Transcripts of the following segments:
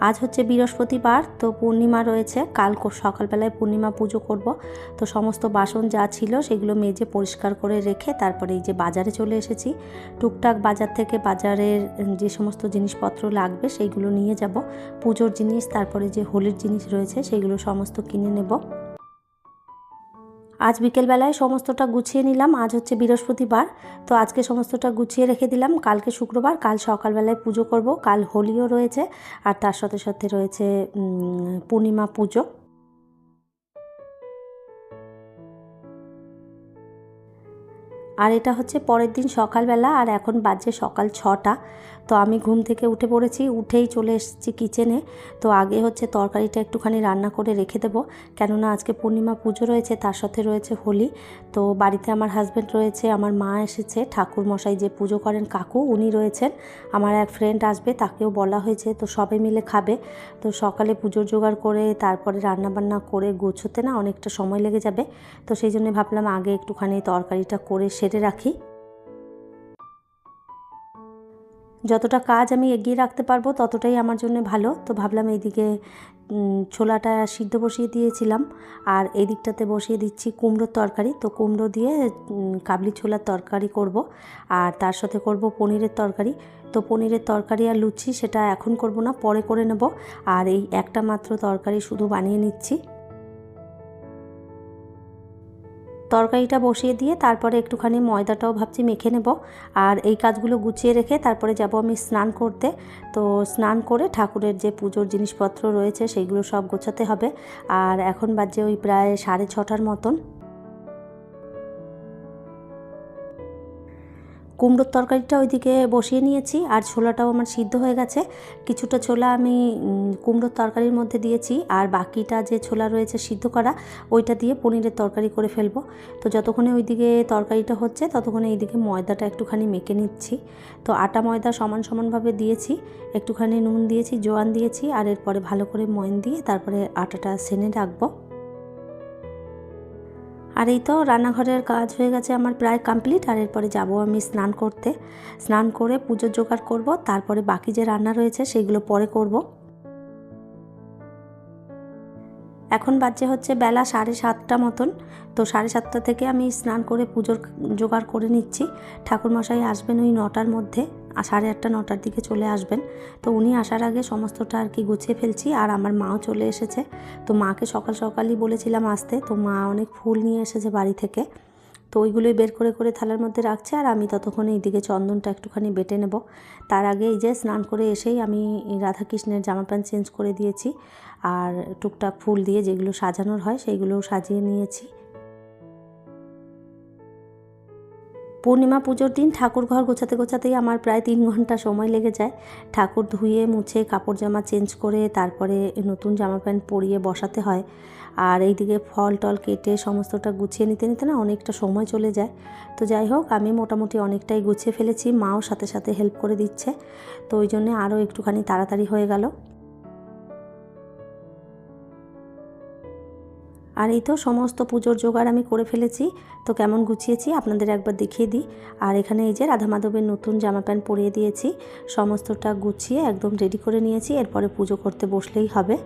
আজ হচ্ছে বৃহস্পতিবার, তো পূর্ণিমা রয়েছে। কাল সকালবেলায় পূর্ণিমা পুজো করব। তো সমস্ত বাসন যা ছিল সেগুলো মেজে পরিষ্কার করে রেখে তারপরে এই যে বাজারে চলে এসেছি। টুকটাক বাজার থেকে বাজারের যে সমস্ত জিনিসপত্র লাগবে সেইগুলো নিয়ে যাব। পুজোর জিনিস, তারপরে যে হোলির জিনিস রয়েছে সেগুলো সমস্ত কিনে নেব। আজ বিকেলবেলায় সমস্তটা গুছিয়ে নিলাম। আজ হচ্ছে বৃহস্পতিবার, তো আজকে সমস্তটা গুছিয়ে রেখে দিলাম। কালকে শুক্রবার, কাল সকালবেলায় পুজো করব। কাল হোলিও রয়েছে, আর তার সাথে সাথে রয়েছে পূর্ণিমা পুজো। আর এটা হচ্ছে পরের দিন সকালবেলা, আর এখন বাজে সকাল ছটা। তো আমি ঘুম থেকে উঠে পড়েছি, উঠেই চলে এসেছি কিচেনে তো আগে হচ্ছে তরকারিটা একটুখানি রান্না করে রেখে দেবো। কেননা আজকে পূর্ণিমা পুজো রয়েছে, তার সাথে রয়েছে হোলি। তো বাড়িতে আমার হাজব্যান্ড রয়েছে, আমার মা এসেছে ঠাকুর মশাই যে পুজো করেন কাকু, উনি রয়েছেন। আমার এক ফ্রেন্ড আসবে, তাকেও বলা হয়েছে, তো সবাই মিলে খাবে। তো সকালে পুজোর জোগাড় করে, তারপরে রান্নাবান্না করে গোছোতে না অনেকটা সময় লেগে যাবে। তো সেই জন্য ভাবলাম আগে একটুখানি তরকারিটা করে সেরে রাখি। যতটা কাজ আমি এগিয়ে রাখতে পারব ততটাই আমার জন্য ভালো। তো ভাবলাম এইদিকে ছোলাটা সিদ্ধ বসিয়ে দিয়েছিলাম। আর এই দিকটাতে বসিয়ে দিচ্ছি কুমড়োর তরকারি। তো কুমড়ো দিয়ে কাবলি ছোলার তরকারি করব। আর তার সাথে করব পনিরের তরকারি। তো পনিরের তরকারি আর লুচি সেটা এখন করব না, পরে করে নেব। আর এই একটা মাত্র তরকারি শুধু বানিয়ে নিচ্ছি। তরকারিটা বসিয়ে দিয়ে তারপরে একটুখানি ময়দাটাও ভাবছি মেখে নেব। আর এই কাজগুলো গুছিয়ে রেখে তারপরে যাব আমি স্নান করতে। তো স্নান করে ঠাকুরের যে পুজোর জিনিসপত্র রয়েছে সেইগুলো সব গোছাতে হবে। আর এখন বাজে ওই প্রায় সাড়ে ছটার মতন। কুমড়োর তরকারিটা ওইদিকে বসিয়ে নিয়েছি, আর ছোলাটাও আমার সিদ্ধ হয়ে গেছে। কিছুটা ছোলা আমি কুমড়োর তরকারির মধ্যে দিয়েছি, আর বাকিটা যে ছোলা রয়েছে সিদ্ধ করা, ওইটা দিয়ে পনিরের তরকারি করে ফেলব। তো যতক্ষণে ওইদিকে তরকারিটা হচ্ছে, ততক্ষণে এইদিকে ময়দাটা একটুখানি মেখে নিচ্ছি। তো আটা ময়দা সমান সমানভাবে দিয়েছি, একটুখানি নুন দিয়েছি, জোয়ান দিয়েছি, আর এরপরে ভালো করে ময়ন দিয়ে তারপরে আটাটা সেনে রাখব। আর এই তো রান্নাঘরের কাজ হয়ে গেছে আমার প্রায় কমপ্লিট আর এরপরে যাব আমি স্নান করতে। স্নান করে পুজোর জোগাড় করব, তারপরে বাকি যে রান্না রয়েছে সেগুলো পরে করব। এখন বাজে হচ্ছে বেলা সাড়ে সাতটা মতন। তো সাড়ে সাতটা থেকে আমি স্নান করে পুজোর জোগাড় করে নিচ্ছি। ঠাকুরমশাই আসবেন ওই নটার মধ্যে সাড়ে আটটা, নটার দিকে চলে আসবেন। তো উনি আসার আগে সমস্তটা আর কি গুছিয়ে ফেলছি, আর আমার মাও চলে এসেছে। তো মাকে সকাল সকালই বলেছিলাম আসতে। তো মা অনেক ফুল নিয়ে এসেছে বাড়ি থেকে। তো ওইগুলোই বের করে করে থালার মধ্যে রাখছে আর আমি ততক্ষণে এইদিকে চন্দনটা একটুখানি বেটে নেব। তার আগে এই যে স্নান করে এসেই আমি রাধাকৃষ্ণের জামা প্যান্ট চেঞ্জ করে দিয়েছি আর টুকটাক ফুল দিয়ে যেগুলো সাজানোর হয় সেইগুলোও সাজিয়ে নিয়েছি। পূর্ণিমা পুজোর দিন ঠাকুর ঘর গোছাতে গোছাতেই আমার প্রায় তিন ঘণ্টা সময় লেগে যায়। ঠাকুর ধুয়ে, মুছে, কাপড় জামা চেঞ্জ করে, তারপরে নতুন জামা প্যান্ট পরিয়ে বসাতে হয়। আর এইদিকে ফল টল কেটে সমস্তটা গুছিয়ে নিতে নিতে না অনেকটা সময় চলে যায়। তো যাই হোক, আমি মোটামুটি অনেকটাই গুছিয়ে ফেলেছি। মাও সাথে সাথে হেল্প করে দিচ্ছে। তো ওই জন্যে আরও একটুখানি তাড়াতাড়ি হয়ে গেল। আর এই তো সমস্ত পুজোর জোগাড় আমি করে ফেলেছি। তো কেমন গুছিয়েছি আপনাদের একবার দেখিয়ে দিই। আর এখানে এই যে রাধা মাধবের নতুন জামা প্যান্ট পরিয়ে দিয়েছি। সমস্তটা গুছিয়ে একদম রেডি করে নিয়েছি। এরপরে পুজো করতে বসলেই হবে।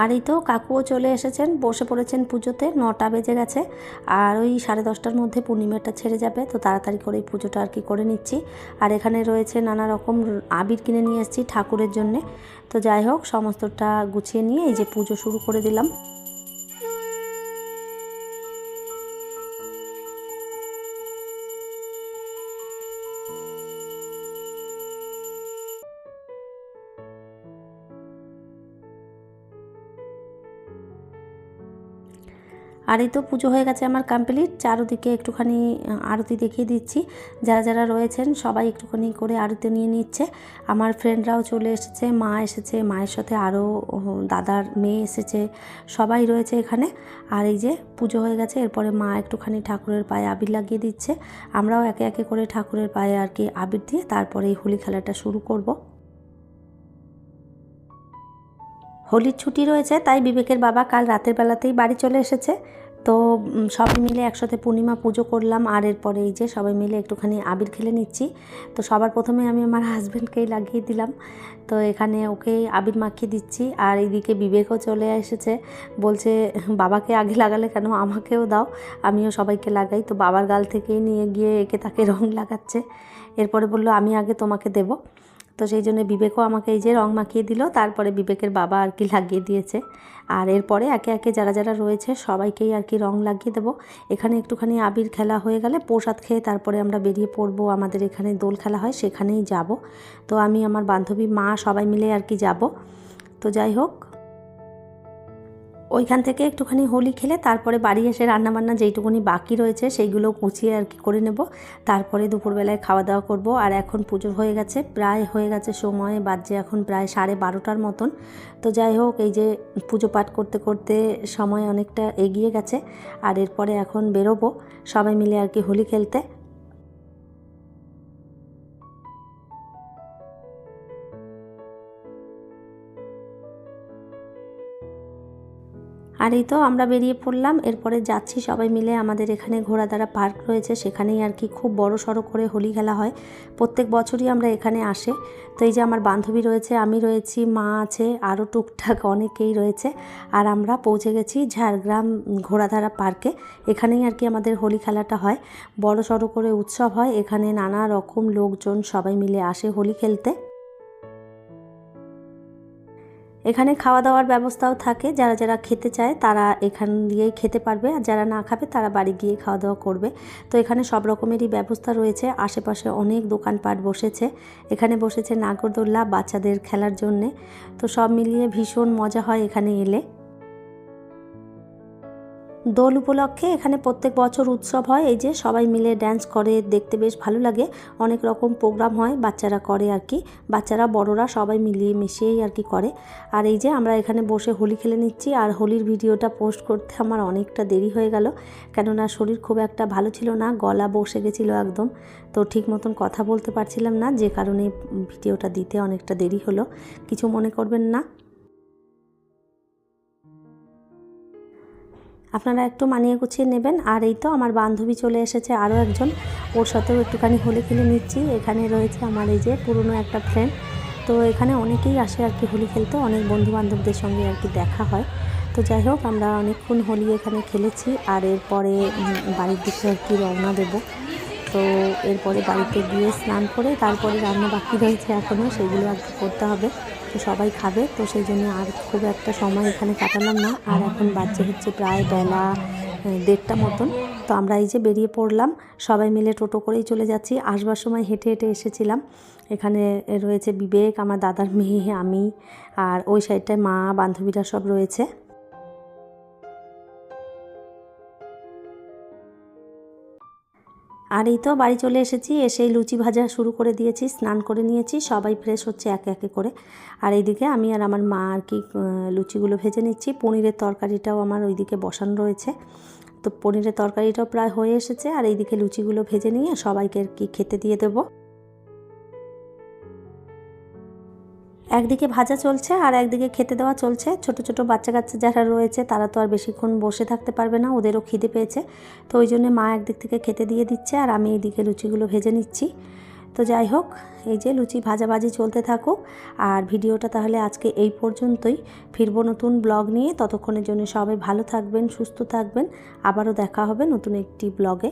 আর এই তো কাকুও চলে এসেছেন, বসে পড়েছেন পুজোতে, নটা বেজে গেছে। আর ওই সাড়ে দশটার মধ্যে পূর্ণিমাটা ছেড়ে যাবে, তো তাড়াতাড়ি করে এই পুজোটা আর কি করে নিচ্ছি। আর এখানে রয়েছে নানা রকম আবির কিনে নিয়ে এসেছি ঠাকুরের জন্যে। তো যাই হোক, সমস্তটা গুছিয়ে নিয়ে এই যে পুজো শুরু করে দিলাম। আর এই তো পুজো হয়ে গেছে আমার কমপ্লিট চারোদিকে একটুখানি আরতি দেখিয়ে দিচ্ছি। যারা যারা রয়েছেন, সবাই একটুখানি করে আরতি নিয়ে নিচ্ছে। আমার ফ্রেন্ডরাও চলে এসেছে, মা এসেছে, মায়ের সাথে আরও দাদার মেয়ে এসেছে, সবাই রয়েছে এখানে। আর এই যে পুজো হয়ে গেছে, এরপরে মা একটুখানি ঠাকুরের পায়ে আবির লাগিয়ে দিচ্ছে। আমরাও একে একে করে ঠাকুরের পায়ে আর কি আবির দিয়ে তারপরে এই হোলি খেলাটা শুরু করব। হোলির ছুটি রয়েছে, তাই বিবেকের বাবা কাল রাতের বেলাতেই বাড়ি চলে এসেছে। তো সবাই মিলে একসাথে পূর্ণিমা পুজো করলাম, আর এরপরে এই যে সবাই মিলে একটুখানি আবির খেলে নিচ্ছি। তো সবার প্রথমে আমি আমার হাজব্যান্ডকেই লাগিয়ে দিলাম। তো এখানে ওকে আবির মাখিয়ে দিচ্ছি, আর এইদিকে বিবেকও চলে এসেছে। বলছে, বাবাকে আগে লাগালে কেন? আমাকেও দাও, আমিও সবাইকে লাগাই। তো বাবার গাল থেকেই নিয়ে গিয়ে একে তাকে রং লাগাচ্ছে। এরপরে বলল, আমি আগে তোমাকে দেবো। তো সেই জন্য বিবেকও আমাকে এই যে রং মাখিয়ে দিল, তারপরে বিবেকের বাবা আর কি লাগিয়ে দিয়েছে। আর এরপরে একে একে যারা যারা রয়েছে, সবাইকেই আর কি রং লাগিয়ে দেবো। এখানে একটুখানি আবির খেলা হয়ে গেলে প্রসাদ খেয়ে তারপরে আমরা বেরিয়ে পড়ব, আমাদের এখানে দোল খেলা হয়, সেখানেই যাব। তো আমি আমার বান্ধবী মা সবাই মিলে আর কি যাব। তো যাই হোক ওইখান থেকে একটুখানি হোলি খেলে তারপরে বাড়ি এসে রান্নাবান্না যেইটুকুনি বাকি রয়েছে সেইগুলো কুচিয়ে আর কি করে নেব। তারপরে দুপুরবেলায় খাওয়া দাওয়া করব। আর এখন পুজো হয়ে গেছে, প্রায় হয়ে গেছে সময়, বাজছে এখন প্রায় সাড়ে বারোটার মতন। তো যাই হোক, এই যে পুজো পাঠ করতে করতে সময় অনেকটা এগিয়ে গেছে। আর এরপরে এখন বেরোবো সবাই মিলে আর কি হোলি খেলতে। আর এই তো আমরা বেরিয়ে পড়লাম, এরপরে যাচ্ছি সবাই মিলে আমাদের এখানে ঘোড়াদারা পার্ক রয়েছে, সেখানেই আর কি খুব বড় সড়ো করে হোলি খেলা হয়। প্রত্যেক বছরই আমরা এখানে আসে। তো এই যে আমার বান্ধবী রয়েছে, আমি রয়েছি, মা আছে, আরও টুকটাক অনেকেই রয়েছে। আর আমরা পৌঁছে গেছি ঝাড়গ্রাম ঘোড়াধারা পার্কে, এখানেই আর কি আমাদের হোলি খেলাটা হয়। বড় সড়ো করে উৎসব হয়, এখানে নানা রকম লোকজন সবাই মিলে আসে হোলি খেলতে। এখানে খাওয়া দাওয়ার ব্যবস্থাও থাকে। যারা যারা খেতে চায় তারা এখান দিয়েই খেতে পারবে। আর যারা না খাবে তারা বাড়ি গিয়ে খাওয়া দাওয়া করবে। তো এখানে সব রকমেরই ব্যবস্থা রয়েছে। আশেপাশে অনেক দোকানপাট বসেছে। এখানে বসেছে নাগরদোল্লা বাচ্চাদের খেলার জন্যে। তো সব মিলিয়ে ভীষণ মজা হয় এখানে এলে। দোল উপলক্ষে এখানে প্রত্যেক বছর উৎসব হয়। এই যে সবাই মিলে ড্যান্স করে, দেখতে বেশ ভালো লাগে। অনেক রকম প্রোগ্রাম হয়, বাচ্চারা করে আর কি। বাচ্চারা, বড়রা সবাই মিলিয়ে মিশিয়েই আর কি করে। আর এই যে আমরা এখানে বসে হোলি খেলে নিচ্ছি। আর হোলির ভিডিওটা পোস্ট করতে আমার অনেকটা দেরি হয়ে গেল। কেননা শরীর খুব একটা ভালো ছিল না, গলা বসে গেছিল একদম। তো ঠিক মতন কথা বলতে পারছিলাম না, যে কারণে ভিডিওটা দিতে অনেকটা দেরি হলো। কিছু মনে করবেন না। আপনারা একটু মানিয়ে গুছিয়ে নেবেন। আর এই তো আমার বান্ধবী চলে এসেছে আরও একজন। ওর সাথেও একটুখানি হোলি খেলে নিচ্ছি। এখানে রয়েছে আমার এই যে পুরনো একটা ফ্রেন্ড তো এখানে অনেকেই আসে আর কি হোলি খেলতে। অনেক বন্ধু বান্ধবদের সঙ্গে আর কি দেখা হয়। তো যাই হোক, আমরা অনেকক্ষণ হোলি এখানে খেলেছি। আর এরপরে বাড়ির দিকে আর কি রওনা দেবো। তো এরপরে বাড়িতে গিয়ে স্নান করে তারপরে রান্না বাকি রয়েছে এখনও সেগুলো আর কি করতে হবে। তো সবাই খাবে, তো সেই জন্য আর খুব একটা সময় এখানে কাটালাম না। আর এখন বাচ্চা হচ্ছে প্রায় বেলা দেড়টা মতন। তো আমরা এই যে বেরিয়ে পড়লাম, সবাই মিলে টোটো করেই চলে যাচ্ছি। আসবার সময় হেঁটে হেঁটে এসেছিলাম। এখানে রয়েছে বিবেক, আমার দাদার মেয়ে, আমি, আর ওই সাইডটায় মা, বান্ধবীরা সব রয়েছে। আর এই তো বাড়ি চলে এসেছি, এসেই লুচি ভাজা শুরু করে দিয়েছি, স্নান করে নিয়েছি, সবাই ফ্রেশ হচ্ছে একে একে করে। আর এইদিকে আমি আর আমার মা আর কি লুচিগুলো ভেজে নিচ্ছি। পনিরের তরকারিটাও আমার ওইদিকে বসানো রয়েছে। তো পনিরের তরকারিটাও প্রায় হয়ে এসেছে, আর এইদিকে লুচিগুলো ভেজে নিয়ে সবাইকে আর কি খেতে দিয়ে দেবো। একদিকে ভাজা চলছে আর একদিকে খেতে দেওয়া চলছে। ছোট ছোট বাচ্চা কাচ্চা যারা রয়েছে, তারা তো আর বেশিক্ষণ বসে থাকতে পারবে না, ওদেরও খিদে পেয়েছে। তো ওই জন্য মা একদিক থেকে খেতে দিয়ে দিচ্ছে আর আমি এইদিকে লুচিগুলো ভেজে নিচ্ছি। তো যাই হোক, এই যে লুচি ভাজাভাজি চলতে থাকুক। আর ভিডিওটা তাহলে আজকে এই পর্যন্তই। ফিরব নতুন ব্লগ নিয়ে। ততক্ষণের জন্য সবাই ভালো থাকবেন, সুস্থ থাকবেন। আবারও দেখা হবে নতুন একটি ব্লগে।